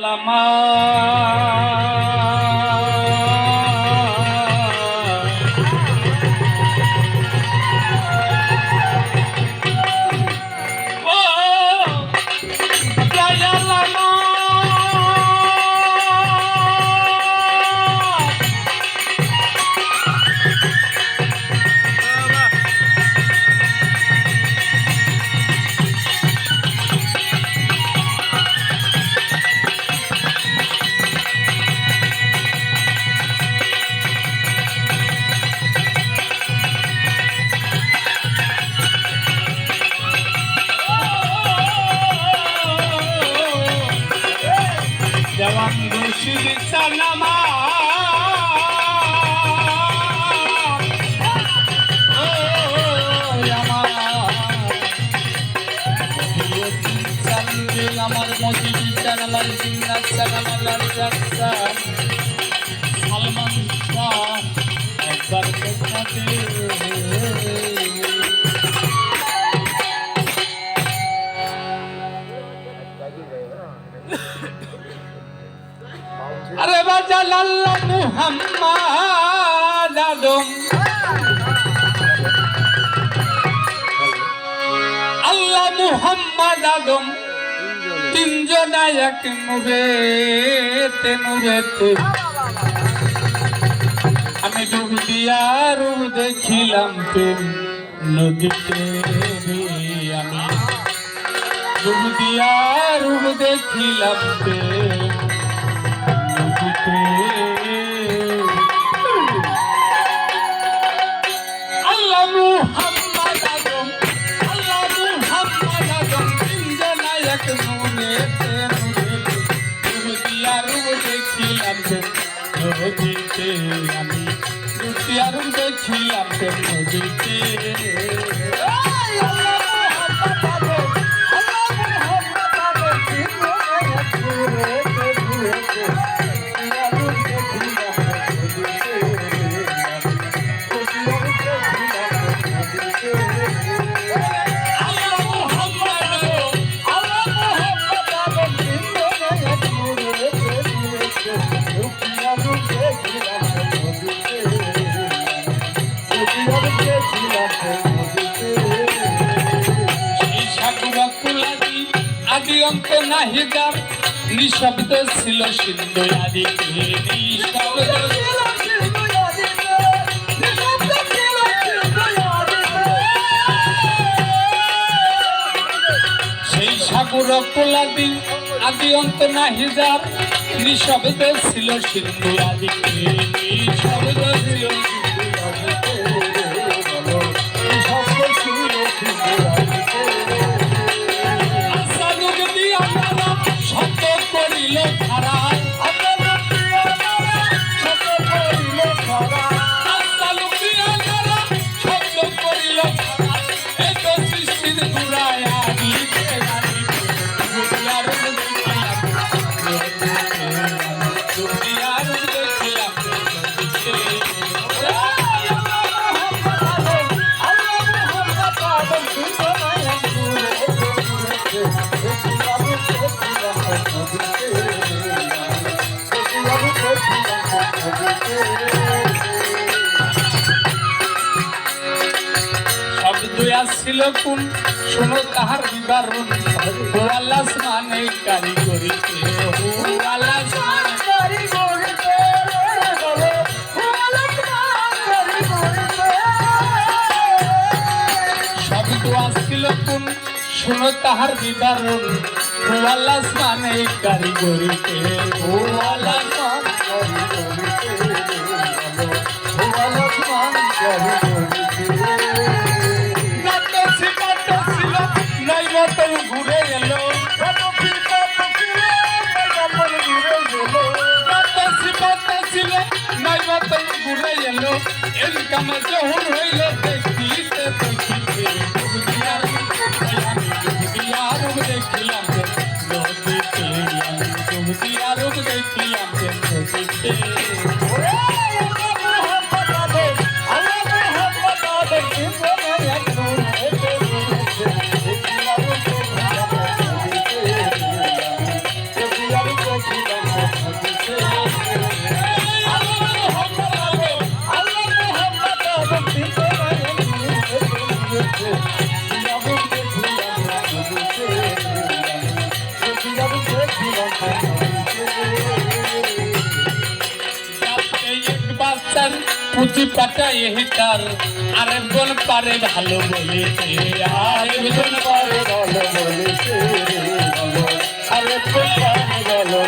lamar. Muhammad আদম আল্লাহ মুহাম্মদ আদম। তিনজনা এক নূরে তে আমি ডুব দিয়া রূপ দেখিলাম প্রেম নদীতে আমি। ডুব দিয়া রূপ দেখিলাম প্রেম নদীতে আমি দিয়া রূপ দেখিলাম নদীতে অন্ত নাহি যার নিঃশব্দ ছিল সিন্ধু আদি সেই সাগর কুলাদি আদি অন্ত নাহি যার নিঃশব্দ ছিল সিন্ধু আদি নিঃশব্দ ছিল আসছিল কোন? শোনো তাহার বিবরণ। শোনো তাহার বিবরণ আল্লাহ মানে কারিগরিতে মতন ঘুরে এলো। ঘুরে এলো। এর কামে যখন হইল, দেখিতে দেখিতে। নদীতে পাটা এই তার আরেকজন পারে ভালো বলিতে আরেকজন পারে ভালো আর একজন পারে ভালো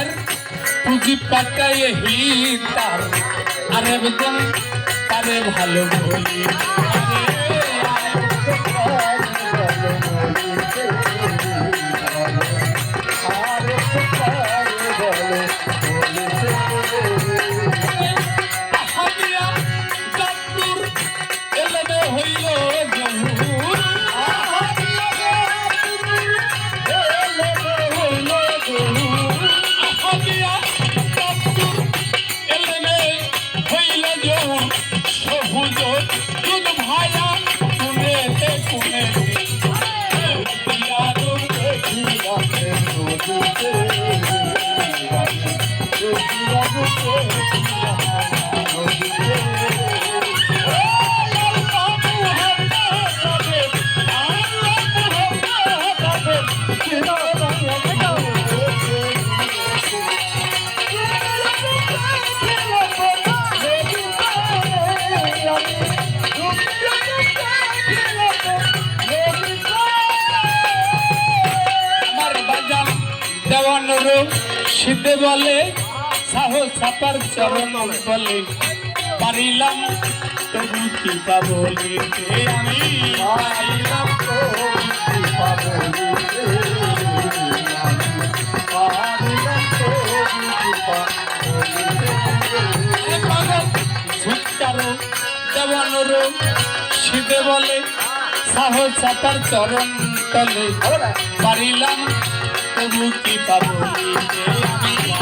স্যার পুঁজি পাকায় হিতার আরে বেদন তারে ভালো বলি হাতিয়া সবুজ দেওয়ানোর সিদ্ধে বলে, সাহস ছাপার চরণ বলে। পারিলাম তবু কি বলিতে, আমি সিদ্ধে বলে সাহস ছাপার চরণ তলে পারিলাম তবু কি বলিতে আমি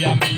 Yeah.